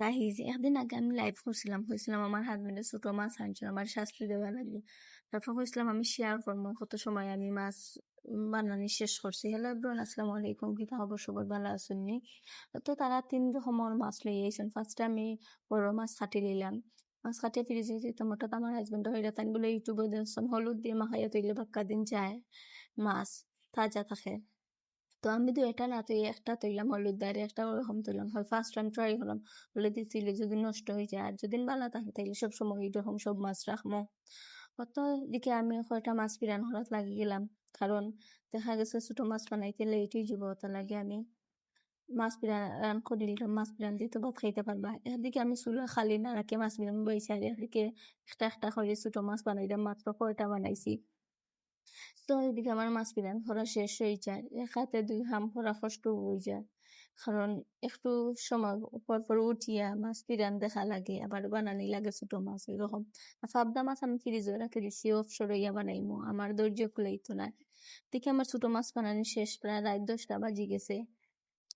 Guys একদিন আগে আমি লাইভ করছিলাম কইছিলাম আমার হাজবেন্ডের ছোট মাছ আনছিল আমার শাস্তি দেওয়া লাগবে। তারপর কইছিলাম আমি শেয়ার করব, কত সময় আমি মাছ বানানি শেষ করছি। হ্যালো এভরিওয়ান আসসালামু আলাইকুম কি খবর? সবার ভালো আছেননি তো তারা তিন রকমের মাছ লই আইছেন। ফার্স্টে আমি বড় মাছ কাটি নিলাম মাছ কাটিয়ে ফ্রিজে দিতাম হঠাৎ আমার হাজবেন্ড হইরা তাই বলে ইউটিউবে দেখছেন, হলুদ দিয়ে মাখাইয়া তৈলে বাক্কা দিন যায় মাছ, তাজা থাকে। তো আমি তো এটা না তুই একটা তৈলাম হলুদ দাঁড়িয়ে একটা ওরকম তৈলাম হয় ফার্স্ট টাইম ট্রাই করলাম, বলে দিচ্ছিল যদি নষ্ট হয়ে যায় আর যদি ভালো থাকে তাইলে সব সময় এরকম সব মাছ রাখব। কত দিকে আমি কয়টা মাছ পিরান হরাত লাগি গেলাম, কারণ দেখা গেছে ছোট মাছ বানাইতে লেট হয়ে যাব তা লাগে আমি। মাছ পিরান করে দিলাম, মাছ পিরান দিয়ে তো ভাত খাইতে পারবা। এদিকে আমি চুলা খালি না রাখে মাছ পিরান বইছি, আর এদিকে একটা একটা করে ছোট মাছ বানাইলাম, মাত্র কয়টা বানাইছি। তো এদিকে আমার মাছ পিরান ধরা শেষ হয়ে যায়। এক দুই হাম ধরা কষ্ট হয়ে যায়। কারণ একটু সময় পর পর উঠিয়া মাছ পিরান দেখা লাগে, আবার বানানি লাগে ছোট মাছ, এরকম। সাবদা মাছ আমি ফ্রিজে রাখে দিছি অফসর হইয়া বানাইমো, আমার ধৈর্য কুলাইতো না দেখি আমার ছোট মাছ বানানি শেষ, প্রায় রাত দশটা বাজি গেছে।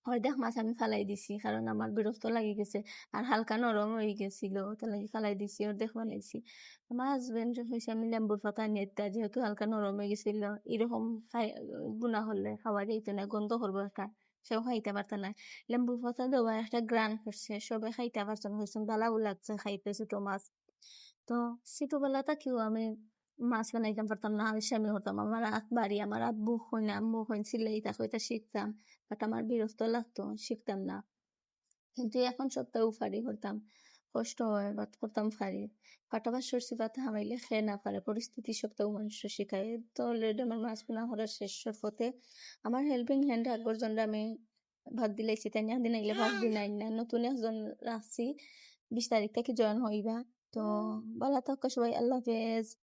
অর্ধেক মাছ আমি ফালাই দিছি কারণ আমার বিরক্ত লাগি গেছে। আর হালকা নরম হয়ে গেছিল তো ফালাই দিছি অর্ধেক বানাইছি। আমার হাজবেন্ড হয়েছে আমি লেম্বুর পাতা নিয়ে দিতা, যেহেতু হালকা নরম হয়ে গেছিল এরকম খাই গুণা হলে খাওয়া যাইতো না গন্ধ করব একটা সেও খাইতে পারতো না। লেম্বুর পাতা দেওয়া একটা গ্রান করছে সবাই খাইতে পারছে না হয়েছে ভালো লাগছে খাইতে ছোট মাছ। তো ছোটবেলা থেকেও আমি মাছ বানাইতে পারতাম না আমি স্বামী হতাম। আমার বাড়ি আমার আব্বু হইন আম্মু হইন সিলাই তাকে এটা শিখতাম। বাট আমার বিরক্ত লাগতো শিখতাম না। কিন্তু এখন সপ্তাহে উফারি করতাম। কষ্ট হয় বাট করতাম ফারি ফাটাবার সরষে পাতা হামাইলে খেয়ে না পারে। পরিস্থিতি সপ্তাহ মানুষ শিখায়। তো অলরেডি আমার মাছ পোনা করার শেষ পথে আমার হেল্পিং হ্যান্ড একজন আমি ভাত দিলাইছি। তাই না দিন আইলে ভাত দিন আইন না। নতুন একজন রাখছি বিশ তারিখ থেকে জয়েন হইবা। তো ভালো থাকো সবাই আল্লাহ হাফেজ।